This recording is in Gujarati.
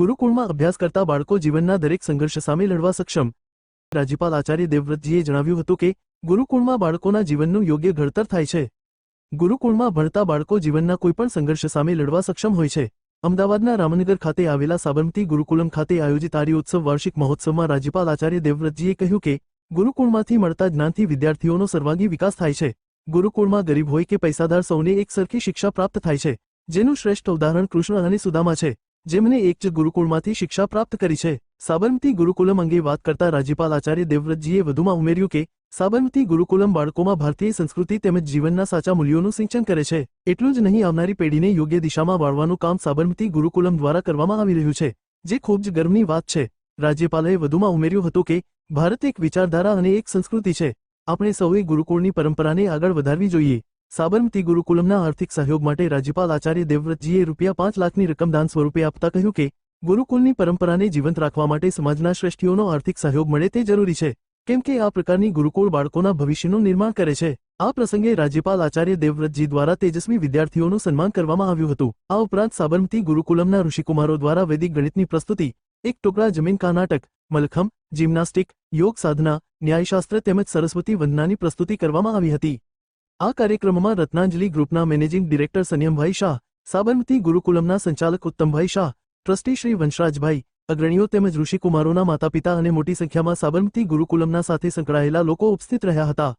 ગુરુકુળમાં અભ્યાસ કરતા બાળકો જીવનના દરેક સંઘર્ષ સામે લડવા સક્ષમ. રાજ્યપાલ આચાર્ય દેવવ્રતજીએ જણાવ્યું હતું કે, ગુરુકુળમાં બાળકોના જીવનનું યોગ્ય ઘડતર થાય છે. ગુરુકુળમાં ભણતા બાળકો જીવનના કોઈપણ સંઘર્ષ સામે લડવા સક્ષમ હોય છે. અમદાવાદના રામનગર ખાતે આવેલા સાબરમતી ગુરુકુલમ ખાતે આયોજિત આર્યોત્સવ વાર્ષિક મહોત્સવમાં રાજ્યપાલ આચાર્ય દેવવ્રતજીએ કહ્યું કે, ગુરુકુળમાંથી મળતા જ્ઞાનથી વિદ્યાર્થીઓનો સર્વાંગી વિકાસ થાય છે. ગુરુકુળમાં ગરીબ હોય કે પૈસાદાર સૌને એક સરખી શિક્ષા પ્રાપ્ત થાય છે, જેનું શ્રેષ્ઠ ઉદાહરણ કૃષ્ણ અને સુદામા છે. જેમને એક જ ગુરુકુળમાંથી શિક્ષા પ્રાપ્ત કરી છે. સાબરમતી ગુરુકુલમ અંગે વાત કરતા રાજ્યપાલ આચાર્ય દેવવ્રતજીએ વધુમાં ઉમેર્યું કે, સાબરમતી ગુરુકુલમ બાળકોમાં ભારતીય સંસ્કૃતિ તેમજ જીવનના સાચા મૂલ્યોનું સિંચન કરે છે. એટલું જ નહીં, આવનારી પેઢીને યોગ્ય દિશામાં વાળવાનું કામ સાબરમતી ગુરુકુલમ દ્વારા કરવામાં આવી રહ્યું છે, જે ખૂબ જ ગર્વની વાત છે. રાજ્યપાલે વધુમાં ઉમેર્યું હતું કે, ભારત એક વિચારધારા અને એક સંસ્કૃતિ છે. આપણે સૌએ ગુરુકુળની પરંપરાને આગળ વધારવી જોઈએ. સાબરમતી ગુરુકુલમના આર્થિક સહયોગ માટે રાજ્યપાલ આચાર્ય દેવવ્રતજીએ રૂપિયા પાંચ લાખની રકમ દાન સ્વરૂપે આપતા કહ્યું કે, ગુરુકુલની પરંપરાને જીવંત રાખવા માટે સમાજના શ્રેષ્ઠીઓનો આર્થિક સહયોગ મળે તે જરૂરી છે. કેમ કે આ પ્રકારની ગુરુકુળ બાળકોના ભવિષ્યનું નિર્માણ કરે છે. આ પ્રસંગે રાજ્યપાલ આચાર્ય દેવવ્રતજી દ્વારા તેજસ્વી વિદ્યાર્થીઓનું સન્માન કરવામાં આવ્યું હતું. આ ઉપરાંત સાબરમતી ગુરુકુલમના ઋષિકુમારો દ્વારા વૈદિક ગણિતની પ્રસ્તુતિ, એક ટુકડા જમીન કા નાટક, મલખમ, જિમ્નાસ્ટિક, યોગ સાધના, ન્યાયશાસ્ત્ર તેમજ સરસ્વતી વંદનાની પ્રસ્તુતિ કરવામાં આવી હતી. આ કાર્યક્રમમાં રત્નાંજલિ ગ્રુપના મેનેજિંગ ડિરેક્ટર સંયમભાઈ શાહ, સાબરમતી ગુરુકુલમના સંચાલક ઉત્તમભાઈ શાહ, ટ્રસ્ટી શ્રી વંશરાજભાઈ અગ્રણીઓ તેમજ ઋષિકુમારોના માતાપિતા અને મોટી સંખ્યામાં સાબરમતી ગુરુકુલમના સાથે સંકળાયેલા લોકો ઉપસ્થિત રહ્યા હતા.